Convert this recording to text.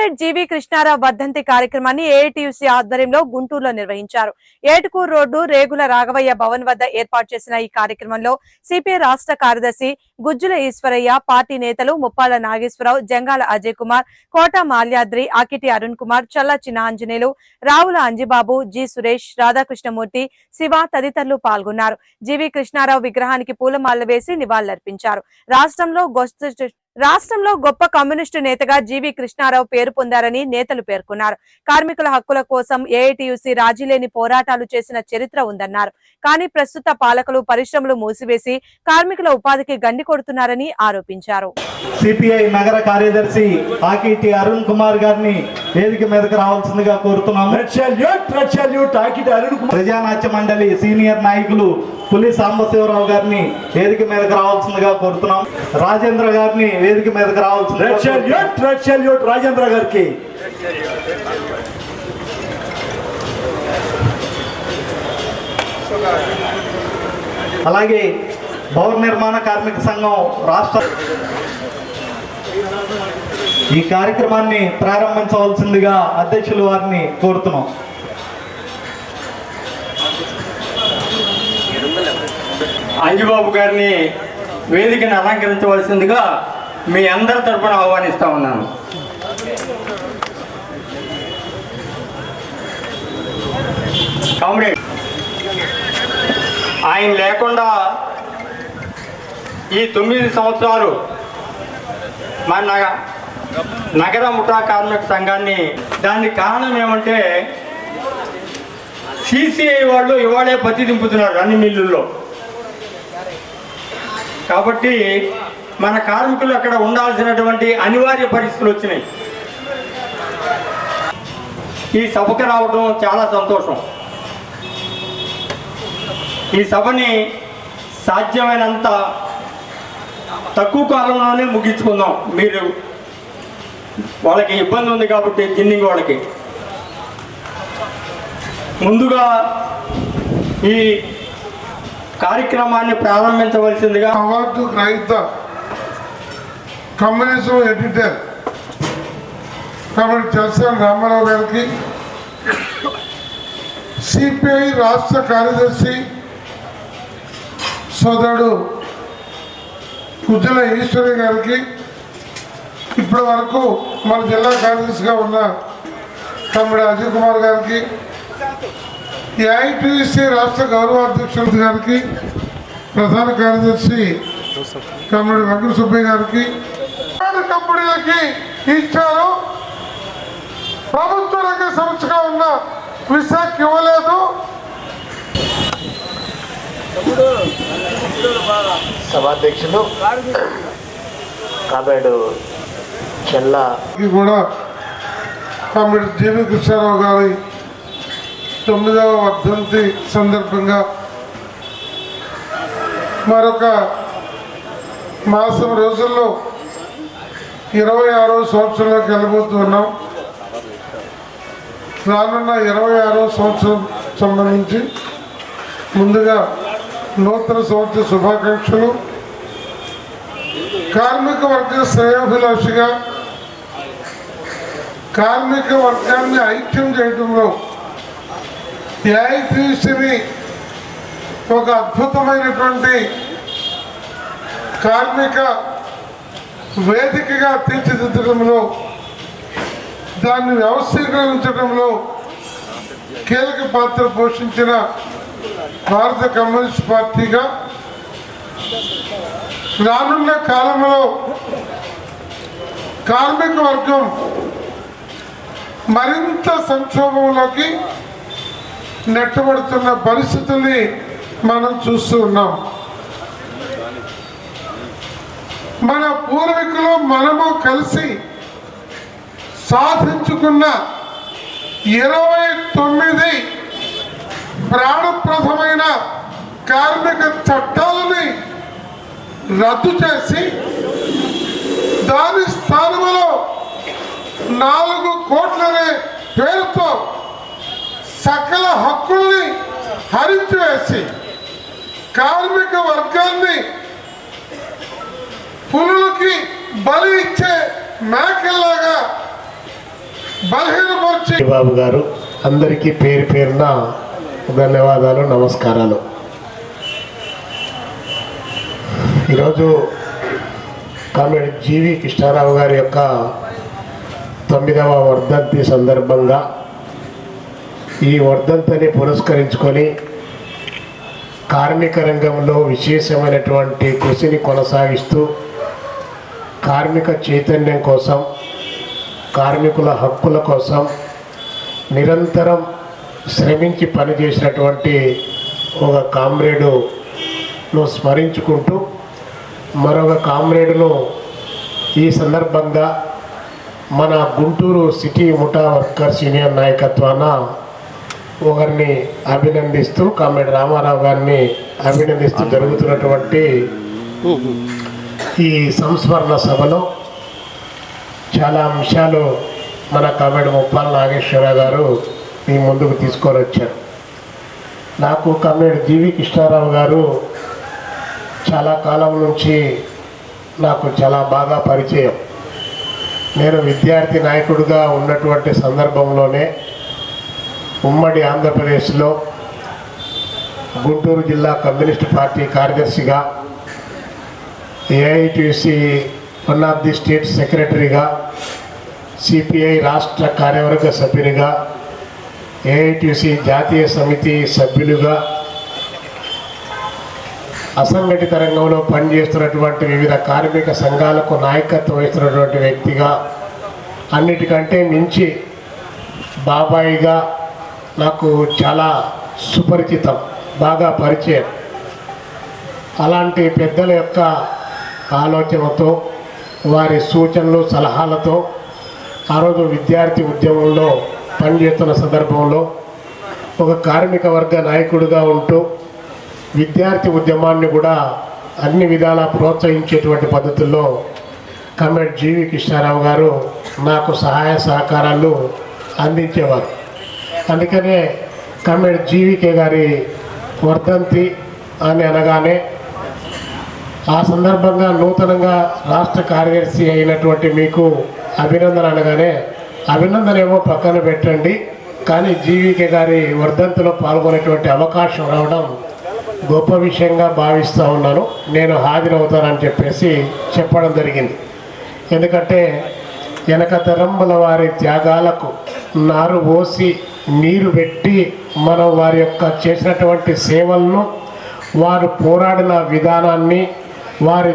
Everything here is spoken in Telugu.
కామ్రేడ్ జీవి కృష్ణారావు వర్ధంతి కార్యక్రమాన్ని ఏఐటియుసి ఆధ్వర్యంలో గుంటూరులో నిర్వహించారు. ఏటుకూరు రోడ్డు రేగుల రాఘవయ్య భవన్ వద్ద ఏర్పాటు చేసిన ఈ కార్యక్రమంలో సిపిఐ రాష్ట్ర కార్యదర్శి గుజ్జుల ఈశ్వరయ్య పార్టీ నేతలు ముప్పాల నాగేశ్వరరావు జంగాల అజయ్ కుమార్ కోట మాల్యాద్రి ఆకిటి అరుణ్ కుమార్ చల్ల చిన్న ఆంజనేయులు రావుల అంజిబాబు జి సురేష్ రాధాకృష్ణమూర్తి శివ తదితరులు పాల్గొన్నారు. జీవి కృష్ణారావు విగ్రహానికి పూలమాలలు వేసి నివాళులర్పించారు. రాష్ట్రంలో గొప్ప రాష్ట్రంలో గొప్ప కమ్యూనిస్టు నేతగా జీవి కృష్ణారావు పేరు పొందారని నేతలు పేర్కొన్నారు. కార్మికుల హక్కుల కోసం ఏఐటియుసి రాజీలేని పోరాటాలు చేసిన చరిత్ర ఉందన్నారు. కానీ ప్రస్తుత పాలకులు పరిశ్రమలు మూసివేసి కార్మికుల ఉపాధికి గండి కొడుతున్నారని ఆరోపించారు. సిపిఐ నగర కార్యదర్శి ఆకిటి అరుణ్ కుమార్ గారిని వేదిక మీదకి రావాల్సిందిగా కోరుతున్నాము. ప్రజానాట్య మండలి సీనియర్ నాయకులు పులి సాంబశివరావు గారిని వేదిక మీదకి రావాల్సిందిగా కోరుతున్నాం రాజేంద్ర గారిని వేదిక మీదకి సాల్యూట్ రాజేంద్ర గారికి. అలాగే భవన నిర్మాణ కార్మిక సంఘం రాష్ట్ర ఈ కార్యక్రమాన్ని ప్రారంభించవలసిందిగా అధ్యక్షులు వారిని కోరుతున్నాం. అంజుబాబు గారిని వేదికను అలంకరించవలసిందిగా మీ అందరి తరపున ఆహ్వానిస్తా ఉన్నాను. కామ్రేడ్ ఆయన లేకుండా ఈ తొమ్మిది సంవత్సరాలు మన నగ- నగర ముఠా కార్మిక సంఘాన్ని దానికి కారణం ఏమంటే సిసిఐ వాళ్ళు ఇవాళే పత్తి దింపుతున్నారు అన్ని మిల్లుల్లో. కాబట్టి మన కార్మికులు అక్కడ ఉండాల్సినటువంటి అనివార్య పరిస్థితులు వచ్చినాయి. ఈ సభకు రావడం చాలా సంతోషం. ఈ సభని సాధ్యమైనంత తక్కువ కాలంలోనే ముగించుకుందాం. మీరు వాళ్ళకి ఇబ్బంది ఉంది కాబట్టి జిన్నింగ్ వాళ్ళకి. ముందుగా ఈ కార్యక్రమాన్ని ప్రారంభించవలసిందిగా అవార్డు గ్రహీత కమ్యూనిజం ఎడిటర్ కాబట్టి చలసాని రామారావు గారికి సిపిఐ రాష్ట్ర కార్యదర్శి సోదరుడు కుజ్జల ఈశ్వరి గారికి ఇప్పటి వరకు మన జిల్లా కార్యదర్శిగా ఉన్న తమ్ముడు అజయ్ కుమార్ గారికి ఏఐటీసీ రాష్ట్ర గౌరవ అధ్యక్షుడు గారికి ప్రధాన కార్యదర్శి తమ్ముడు వెంకట సుబ్బయ్య గారికి ప్రైవేట్ కంపెనీలకి ఇచ్చారు. ప్రభుత్వ రంగ సంస్థగా ఉన్న విశాఖ ఇవ్వలేదు. సభాధ్యక్షులు కాబాడు చెల్ల కూడా కమ్ముడు జీవి కృష్ణారావు గారి తొమ్మిదవ వర్ధంతి సందర్భంగా మరొక మాసం రోజుల్లో ఇరవై ఆరో సంవత్సరంలోకి వెళ్ళబోతున్నాం రానున్న ఇరవై ఆరో సంవత్సరం సంబంధించి ముందుగా నూతన సంవత్సర శుభాకాంక్షలు. కార్మిక వర్గ శ్రేయోభిలాషిగా కార్మిక వర్గాన్ని ఐక్యం చేయడంలో ఏఐటీసీని ఒక అద్భుతమైనటువంటి కార్మిక వేదికగా తీర్చిదిద్దడంలో దాన్ని వ్యవస్థీకరించడంలో కీలక పాత్ర పోషించిన భారత కమ్యూనిస్ట్ పార్టీగా రానున్న కాలంలో కార్మిక వర్గం మరింత సంక్షోభంలోకి నెట్టబడుతున్న పరిస్థితుల్ని మనం చూస్తూ ఉన్నాం. మన పూర్వీకులు మనము కలిసి సాధించుకున్న ఇరవై తొమ్మిది ప్రాణప్రదమైన కార్మిక చట్టాలని రద్దు చేసి దాని స్థానంలో నాలుగు కోట్లనే పేరుతో సకల హక్కుల్ని హరించివేసి కార్మిక వర్గాన్ని పులులకి బలి ఇచ్చే మేకల్లాగా బలహీనపరిచి బాబు గారు అందరికీ పేరు పేరున ధన్యవాదాలు నమస్కారాలు. ఈరోజు కామెడీ జీవి కృష్ణారావు గారి యొక్క తొమ్మిదవ వర్ధంతి సందర్భంగా ఈ వర్ధంతిని పురస్కరించుకొని కార్మిక రంగంలో విశేషమైనటువంటి కృషిని కొనసాగిస్తూ కార్మిక చైతన్యం కోసం కార్మికుల హక్కుల కోసం నిరంతరం శ్రమించి పనిచేసినటువంటి ఒక కామ్రేడును స్మరించుకుంటూ మరొక కామ్రేడును ఈ సందర్భంగా మన గుంటూరు సిటీ ముఠా వర్కర్స్ యూనియన్ నాయకత్వాన ఒకరిని అభినందిస్తూ కామ్రేడ్ రామారావు గారిని అభినందిస్తూ జరుగుతున్నటువంటి ఈ సంస్మరణ సభలో చాలా అంశాలు మన కామెడి ముప్పాల నాగేశ్వరరావు గారు మీ ముందుకు తీసుకొని వచ్చారు. నాకు కామెడి జీవి కృష్ణారావు గారు చాలా కాలం నుంచి నాకు చాలా బాగా పరిచయం. నేను విద్యార్థి నాయకుడిగా ఉన్నటువంటి సందర్భంలోనే ఉమ్మడి ఆంధ్రప్రదేశ్లో గుంటూరు జిల్లా కమ్యూనిస్ట్ పార్టీ కార్యదర్శిగా AITC one of the state సెక్రటరీగా సిపిఐ రాష్ట్ర కార్యవర్గ సభ్యునిగా ఏఐటిసి జాతీయ సమితి సభ్యులుగా అసంఘటిత రంగంలో పనిచేస్తున్నటువంటి వివిధ కార్మిక సంఘాలకు నాయకత్వం వహిస్తున్నటువంటి వ్యక్తిగా అన్నిటికంటే మించి బాబాయిగా నాకు చాలా సుపరిచితం బాగా పరిచయం. అలాంటి పెద్దల యొక్క ఆలోచనతో వారి సూచనలు సలహాలతో ఆ రోజు విద్యార్థి ఉద్యమంలో పనిచేస్తున్న సందర్భంలో ఒక కార్మిక వర్గ నాయకుడిగా ఉంటూ విద్యార్థి ఉద్యమాన్ని కూడా అన్ని విధాలా ప్రోత్సహించేటువంటి పద్ధతుల్లో కమ్రేడ్ జీవి కృష్ణారావు గారు నాకు సహాయ సహకారాలు అందించేవారు. అందుకనే కమ్రేడ్ జీవికే గారి వర్ధంతి అని అనగానే ఆ సందర్భంగా నూతనంగా రాష్ట్ర కార్యదర్శి అయినటువంటి మీకు అభినందన అనగానే అభినందన ఏమో పక్కన పెట్టండి కానీ జీవికే గారి వర్ధంతిలో పాల్గొనేటువంటి అవకాశం రావడం గొప్ప విషయంగా భావిస్తూ ఉన్నాను. నేను హాజరవుతానని చెప్పేసి చెప్పడం జరిగింది. ఎందుకంటే వెనక తరంబుల వారి త్యాగాలకు నారు పోసి నీరు పెట్టి మనం వారి యొక్క చేసినటువంటి సేవలను వారు పోరాడిన విధానాన్ని వారి